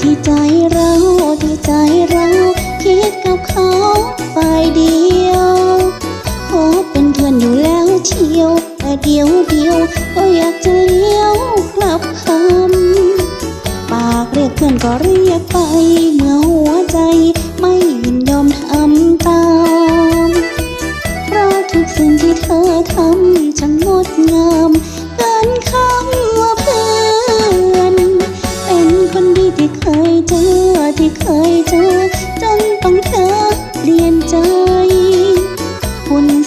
ที่ใจเราที่ใจเราคิดกับเขาฝ่ายเดียวโอ้เป็นเพื่อนอยู่แล้วเที่ยว แต่เดียวเดียว ก็อยากจะเลี้ยวกลับคำปากเรียกเพื่อนก็เรียกไป เมื่อหัวใจไม่ยินยอมทำตามเพราะทุกสิ่งที่เธอทำฉันงดงาม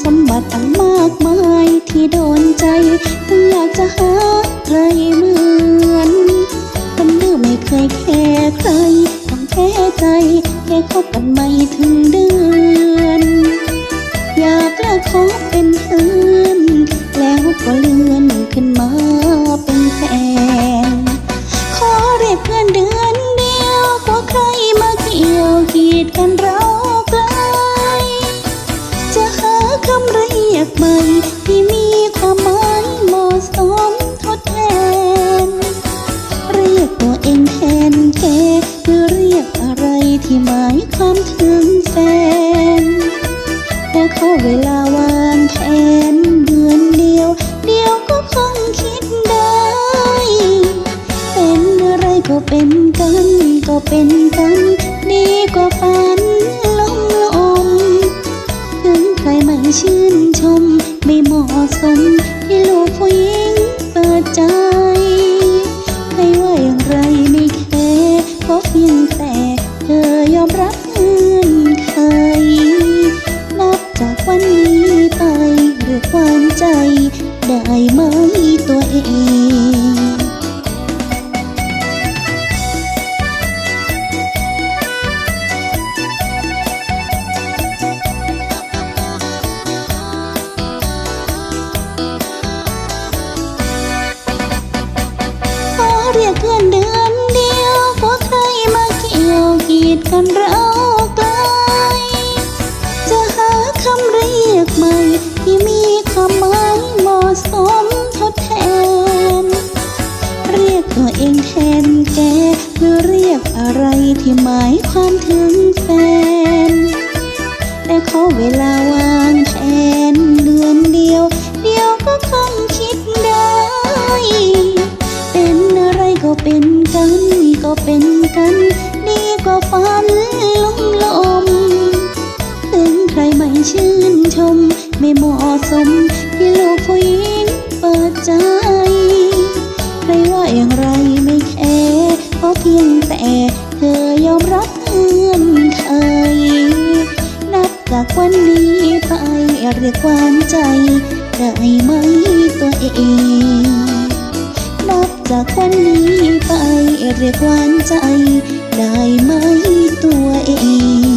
สมบัติตั้งมากมายที่โดนใจตั้งอยากจะหาใครเหมือนคนดื้อไม่เคยแคร์ใครต้องแค่ใจแค่คบกันไม่ถึงเดือน อยากเละของ ที่หมายความถึงแฟน แต่ขอเวลาวางแผนเดือนเดียว เดียวก็คงคิดได้ เป็นอะไรก็เป็นกัน ก็เป็นกัน ดีกว่าฝันลมลมถึงใครไม่ชื่นชม ไม่เหมาะสมที่ลูกผู้หญิงเปิดใจ เธอยอมรับเงื่อนไขนับจากวันนี้ไปหรือความใจได้ไหมตัวเอง ที่หมายความถึงแฟนแต่ขอเวลาวางแผนเดือนเดียว เดียวก็คงคิดได้ เป็นอะไรก็เป็นกันก็เป็นกัน ดีกว่าฝัน เรียกหวานใจ ได้ไหมตัวเอง นับจากวันนี้ไปเรียกหวานใจ ได้ไหมตัวเอง